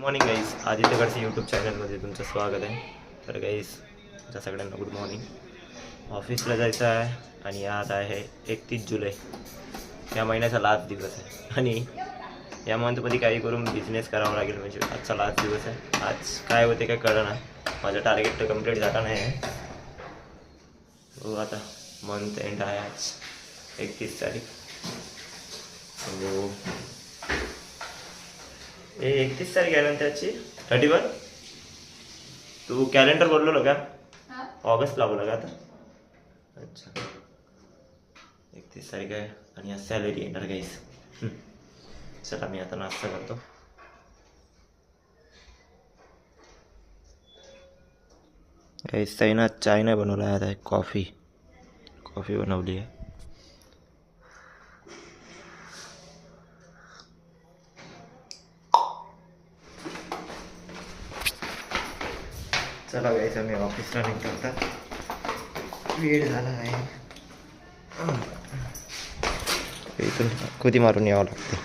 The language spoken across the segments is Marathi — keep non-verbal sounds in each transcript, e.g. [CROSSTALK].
Morning guys Aditya Gadse YouTube चॅनलमध्ये तुमचं स्वागत आहे. तर गाईस तुमच्या सगळ्यांना गुड मॉर्निंग ऑफिसला जायचं आहे आणि आज आहे एकतीस जुलै. या महिन्याचा लास्ट दिवस आहे. आणि या मंथमध्ये काही करून बिझनेस करावा लागेल म्हणजे आजचा लास्ट दिवस आहे. आज काय होते काय कळणार माझं टार्गेट तर कंप्लीट झाला नाही आहे. हो आता मंथ एंड आहे आज. एकतीस तारीख. हो. ए एकतीस तारीख आहे नंतर त्याची? थर्टी वन तू कॅलेंडर बोललो का ऑगस्ट लावलं का आता. अच्छा. एकतीस तारीख आहे आणि आज सॅलरी येणार गाईस चला मी आता नाश्ता करतो. गाईस ताईनं चाय नाही बनवला आहे आता कॉफी कॉफी बनवली आहे. चला गायचं मी ऑफिसला निघतो वेळ झाला आहे. इथून कुदी मारून यावं लागते.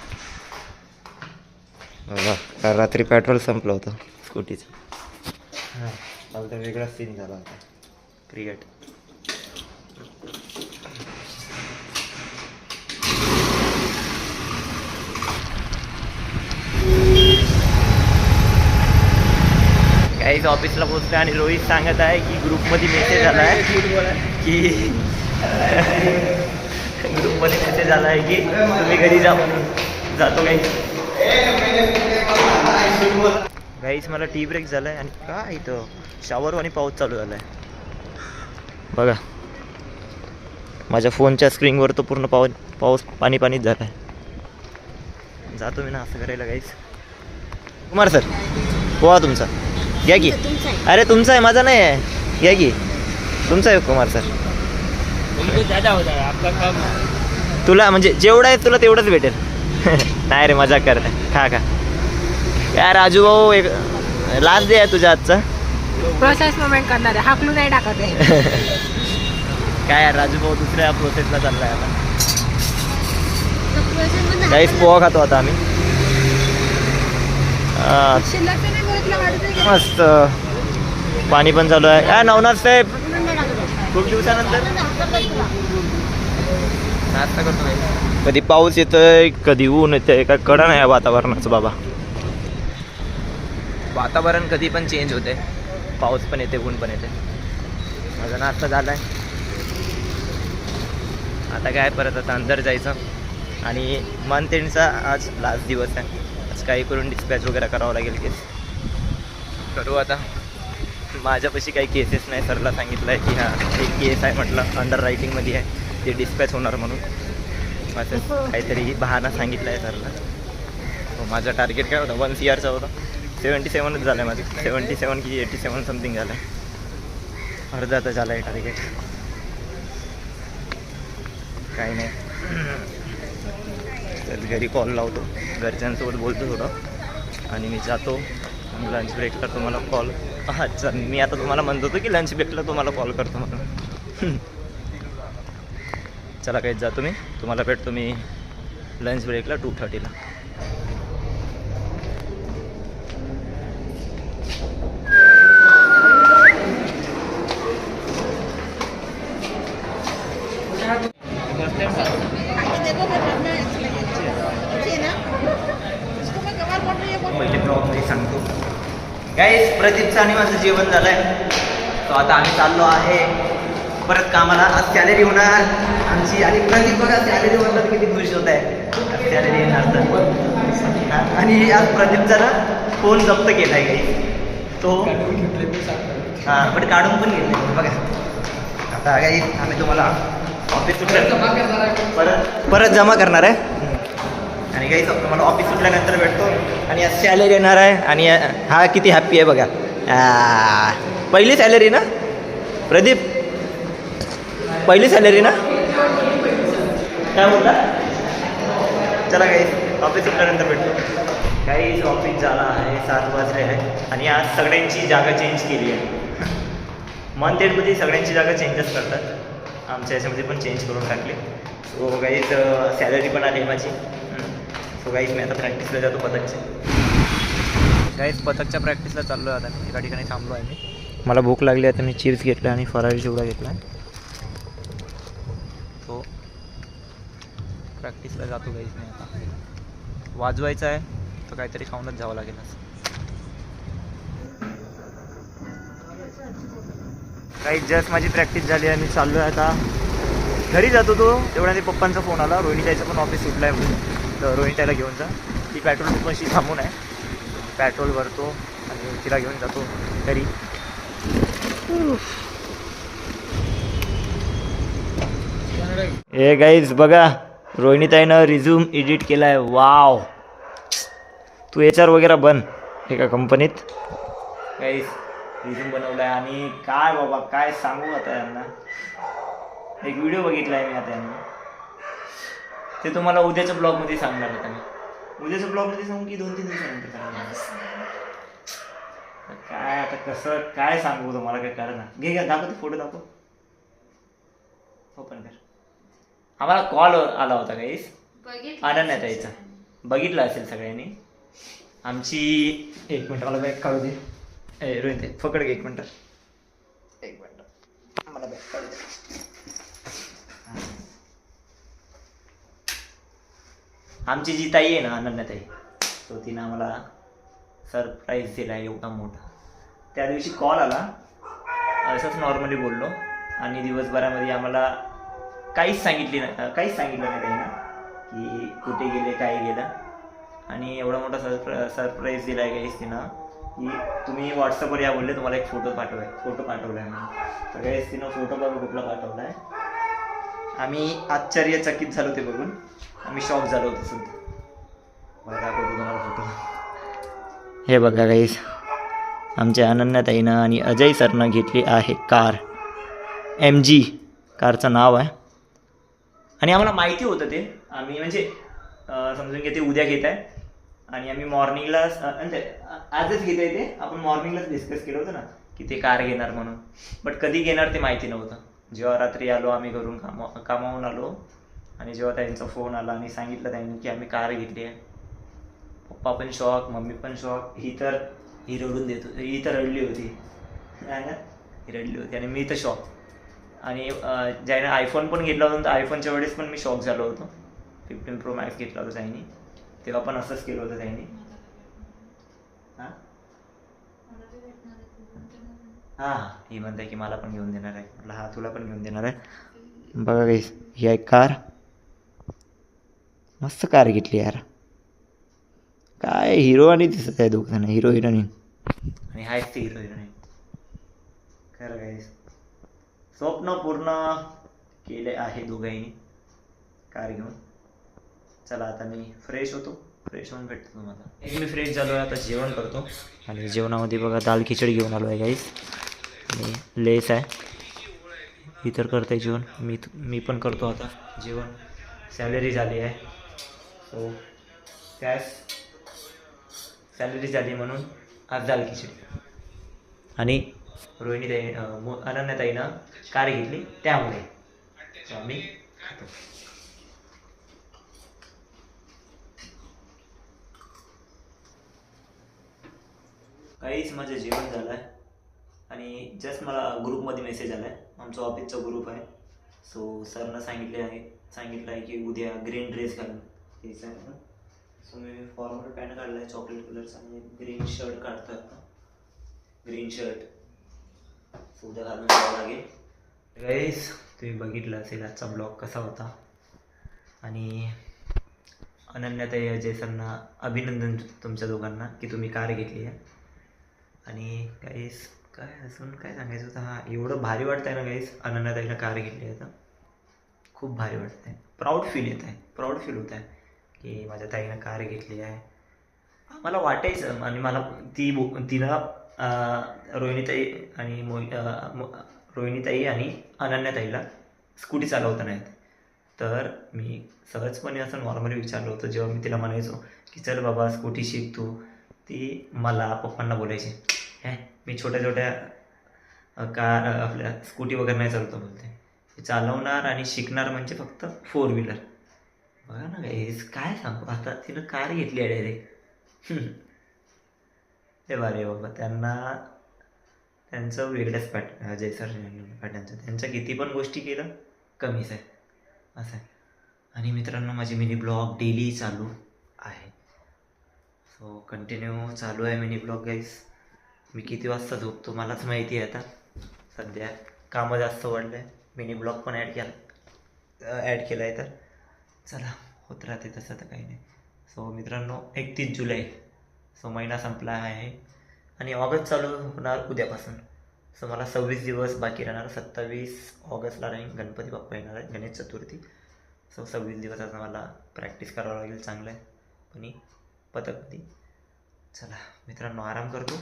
बघा काल रात्री पेट्रोल संपलं होतं स्कूटीचं हां मला तर वेगळाच सीन झाला होता. क्रिकेट काहीच ऑफिसला पोचतो आणि रोहित सांगत आहे की ग्रुपमध्ये मेसेज आला आहे की [LAUGHS] ग्रुपमध्ये मेसेज आला आहे की तुम्ही घरी जा म्हणून. जातो काही गाईच मला टी ब्रेक झाला आहे आणि काय इथं? शावर आणि पाऊस चालू झाला आहे बघा. माझ्या फोनच्या स्क्रीनवर तो पूर्ण पाऊस पाऊस पाणी पाणीच झाला आहे जातो मी ना असं करायला काहीच कुमार सर पोहा तुमचा. घ्या की. अरे तुमचा आहे माझा नाही आहे. घ्या की. तुमचा आहे कुमार सर. है तुला म्हणजे जेवढं आहे तुला तेवढंच भेटेल. [LAUGHS] नाही रे मजा कर. खा खा. काय राजू भाऊ एक लास्ट डे आहे तुझ्या आजचा प्रोसेस मोमेंट करणार. आहे हाकलू नाही टाकत आहे. [LAUGHS] काय यार राजू भाऊ दुसऱ्या प्रोसेसला चाललाय आता. काहीच पोहा खातो आता आम्ही. मस्त. पाणी पण चालू आहे. काय नवनाथ साहेब. खूप दिवसानंतर. नाश्ता करतो कधी पाऊस येतोय कधी ऊन येतंय काय कडा नाही वातावरणाचं बाबा. वातावरण कधी पण चेंज होते. पाऊस पण येते ऊन पण येते. माझा नाश्ता झालाय. आता काय परत आता अंदर जायचं. आणि मंथ एंडचा आज लास्ट दिवस आहे. काही करून डिस्पॅच वगैरे करावं लागेल केस करू आता. माझ्यापाशी काही केसेस नाही सरला सांगितलं आहे की हां एक केस आहे म्हटलं अंडर रायटिंगमध्ये आहे. ते डिस्पॅच होणार म्हणून. असं काहीतरी बहाना सांगितलं आहे सरला. हो, माझं टार्गेट काय होतं? वन सी आरचा होता. सेवन्टी सेवनच झालं आहे माझं. सेवन्टी सेवन की एटी सेवन समथिंग झालं आहे अर्धा तर झालं आहे टार्गेट काही नाही. तर घरी कॉल लावतो. घरच्यांसोबत बोलतो थोडं. आणि मी जातो. लंच ब्रेकला तुम्हाला कॉल अच्छा मी आता तुम्हाला म्हणत होतो की लंच ब्रेकला तुम्हाला कॉल करतो म्हणून. चला काहीच जातो मी तुम्हाला भेटतो मी लंच ब्रेकला टू थर्टीला ब्लॉगमध्ये सांगतो काय प्रदीपचं आणि माझं जेवण झालं आहे तो आता आम्ही चाललो आहे. परत कामाला आज सॅलरी होणार. आमची आणि प्रदीप बघा सॅलरी म्हणलं तर किती खुश होत आहे. सॅलरी येणार तर. आणि आज प्रदीपचा ना फोन जप्त केला आहे काही तो हां पण काढून पण घेतले बघा. आता काही आम्ही तुम्हाला ऑफिस परत परत जमा करणार आहे. आणि काही तुम्हाला ऑफिस सुटल्यानंतर भेटतो. आणि आज सॅलरी येणार आहे आणि हा किती हॅप्पी आहे बघा. पहिली सॅलरी ना? प्रदीप? पहिली सॅलरी ना? काय बोलता चला काही ऑफिस सुटल्यानंतर भेटतो. काही ऑफिस झाला आहे सात वाजले आहे. आणि आज सगळ्यांची जागा चेंज केली आहे. मंथ एंडमध्ये सगळ्यांची जागा चेंजच करतात. आमच्या याच्यामध्ये पण चेंज करून टाकले. सो गाईज सॅलरी पण आली माझी. सो गाईज मी आता प्रॅक्टिसला जातो पदकचे गाईज पथकच्या प्रॅक्टिसला चाललो आहे आता. मी एका ठिकाणी थांबलो आहे मी. मला भूक लागली आता मी चिप्स घेतला आणि फराळी चिवडा घेतला तो प्रॅक्टिसला जातो गाईज मी आता. वाजवायचं आहे तर काहीतरी खाऊनच जावं लागेल काही जस्ट माझी प्रॅक्टिस झाली आहे मी चाललो आहे आता. घरी जातो तो तेवढ्या पप्पांचा फोन आला. रोहिणीताईचं पण ऑफिस सुटलं आहे तर रोहिणीताईला घेऊन जा. ती पेट्रोल पंपाशी थांबून आहे. पेट्रोल भरतो आणि तिला घेऊन जातो घरी. ए गाईज बघा रोहिणीताईनं रिझ्यूम एडिट केला आहे वाव तू एच आर वगैरे बन एका कंपनीत गाईज रिझ्यूम बनवला आहे आणि काय बाबा काय सांगू आता यांना? एक व्हिडिओ बघितला आहे मी आता यांना. ते तुम्हाला उद्याच्या ब्लॉगमध्ये सांगणार आता मी उद्याच्या ब्लॉगमध्ये सांगू की दोन तीन दिवसानंतर सांगणार काय आता कसं काय सांगू तुम्हाला काय करा ना घे घ्या दाखव फोटो दाखव. ओपन कर. आम्हाला कॉल आला होता काहीच अनन्या ताईचा बघितला असेल सगळ्यांनी. आमची एक मिनिट मला बॅग काढू दे. ए रोहित पकड घे एक मिनिट. एक मिनिट. मला बॅग काढू दे. आमची जी ताई आहे ना अनन्यताई तो तिनं आम्हाला सरप्राईज दिला एवढा मोठा. त्या दिवशी कॉल आला. असंच नॉर्मली बोललो. आणि दिवसभरामध्ये आम्हाला काहीच सांगितली नाही काहीच सांगितलं नाही त्यांना की कुठे गेले काय गेलं. आणि एवढा मोठा सरप्र सरप्राईज दिला आहे काहीच तिनं की तुम्ही व्हॉट्सअपवर या बोलले तुम्हाला एक फोटो पाठवाय फोटो पाठवला आहे आम्ही तर काहीच तिनं फोटो बघून कुठला पाठवला आहे आम्ही आश्चर्यचकित झालो ते बघून. आम्ही शॉक झालो होतो सुद्धा हे बघा गाईस आमच्या अनन्याताईनं आणि अजय सरनं घेतली आहे कार. एम जी कारचं नाव आहे. आणि आम्हाला माहिती होतं ते. आम्ही म्हणजे समजून घेते उद्या घेत आहे. आणि आम्ही मॉर्निंगला आजच घेत आहे ते. आपण मॉर्निंगलाच डिस्कस केलं होतं ना की ते कार घेणार म्हणून. बट कधी घेणार ते माहिती नव्हतं. जेव्हा रात्री आलो आम्ही घरून कामा कामावून आलो आणि जेव्हा त्यांचा फोन आला आणि सांगितलं त्यांनी की आम्ही कार घेतली आहे. पप्पा पण शॉक मम्मी पण शॉक ही तर ही रडून देत होती ही तर रडली होती. नाही ना? ही रडली होती आणि मी तर शॉक आणि ज्याने आयफोन पण घेतला होता तर आयफोनच्या वेळेस पण मी शॉक झालो होतो. फिफ्टीन प्रो मॅक्स घेतला होता त्यांनी. तेव्हा पण असंच केलं होतं त्यांनी. हां? हां ही म्हणते की मला पण घेऊन देणार आहे. म्हटलं हा तुला पण घेऊन देणार आहे. बघा गाईस ही आहे कार मस्त कार घेतली यार. काय हिरो आणि दिसत आहे दोघ जण हिरो हिरोईन आणि हायच ते हिरो हिरोईन खरं काय स्वप्न पूर्ण केले आहे दोघांनी. कार घेऊन. चला आता मी फ्रेश होतो. फ्रेश होऊन भेटतो तुम्हाला. एक मी फ्रेश झालो आहे आता जेवण करतो. आणि जेवणामध्ये बघा दाल खिचडी घेऊन आलो आहे गाईस आणि लेस आहे. इतर करते जेवण. मी मी पण करतो आता जेवण. सॅलरी झाली आहे. सो कॅश सॅलरी झाली म्हणून आज दाल खिचडी. आणि रोहिणी ताई अनन्याताईनं कार घेतली त्यामुळे आम्ही खातो. काहीच माझं जेवण झालं आहे आणि जस्ट मला ग्रुपमध्ये मेसेज आला आहे आमचा ऑफिसचा ग्रुप आहे. सो सरनं सांगितले आहे सांगितलं आहे की उद्या ग्रीन ड्रेस घालून. यायचं आहे सो मी फॉर्मल पॅन्ट काढला आहे चॉकलेट कलरचा आणि ग्रीन शर्ट काढतो आता. ग्रीन शर्ट उद्या घालून जावं लागेल. गाईस तुम्ही बघितलं असेल आजचा ब्लॉग कसा होता. आणि अनन्याताई अजय सरना अभिनंदन तुमच्या दोघांना की तुम्ही कार घेतली आहे. आणि गाईस काय असून काय सांगायचं होतं? हा एवढं भारी वाटतं आहे ना गाईस अनन्याताईला कार घेतली आहे तर. खूप भारी वाटतं आहे प्राऊड फील येत आहे प्राऊड फील होत आहे की माझ्या ताईनं कार घेतली आहे. मला वाटायचं आणि मला ती बो तिला रोहिणीताई आणि मोहि मो- रोहिणीताई आणि अनन्याताईला स्कूटी चालवता नाही येत. तर मी सहजपणे असं नॉर्मली विचारलं होतं जेव्हा मी तिला म्हणायचो की चल बाबा स्कूटी शिक तू. ती मला पप्पांना बोलायची हे मी छोट्या छोट्या कार आपल्या स्कूटी वगैरे नाही चालवतो बोलते. चालवणार आणि शिकणार म्हणजे फक्त फोर व्हीलर बघा ना गाईस काय सांगू? आता तिनं कार घेतली आहे डायरेक्ट ते बारे बाबा. त्यांना त्यांचं वेगळंच पॅट अजय सर पॅटर्नचं त्यांच्या किती पण गोष्टी केलं कमीच आहे असं आहे. आणि मित्रांनो माझे मिनी ब्लॉग डेली चालू आहे. सो कंटिन्यू चालू आहे मिनी ब्लॉग गाईस मी किती वाजता झोपतो मलाच माहिती आहे आता. सध्या कामं जास्त वाढलं आहे मिनी ब्लॉग पण ॲड केला ॲड केला आहे तर. चला होत राहते तसं तर काही नाही. सो मित्रांनो एकतीस जुलै. सो महिना संपला आहे. आणि ऑगस्ट चालू होणार उद्यापासून. सो मला सव्वीस दिवस बाकी राहणार. सत्तावीस ऑगस्टला राहील गणपती बाप्पा येणार आहे गणेश चतुर्थी. सो सव्वीस दिवस आता मला प्रॅक्टिस करावं लागेल चांगलं आहे. पण पथकमध्ये चला मित्रांनो आराम करतो.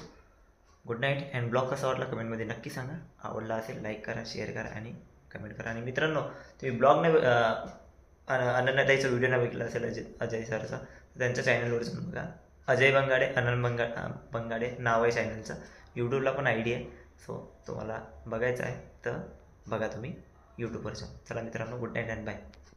गुड नाईट अँड ब्लॉग कसा वाटला कमेंटमध्ये नक्की सांगा. आवडला असेल लाईक करा शेअर करा आणि कमेंट करा. आणि मित्रांनो तुम्ही ब्लॉग नाही अन- अनन्याताईचा व्हिडिओ ना बघितला असेल अजय अजय सरचा. तर त्यांच्या चॅनलवर जाऊन बघा. अजय बंगाडे अनन बंगा बंगाडे नाव आहे चॅनलचं यूट्यूबला पण आय डी आहे. सो तुम्हाला बघायचं आहे तर बघा तुम्ही यूट्यूबवर जाऊन चला मित्रांनो गुड नाईट अँड बाय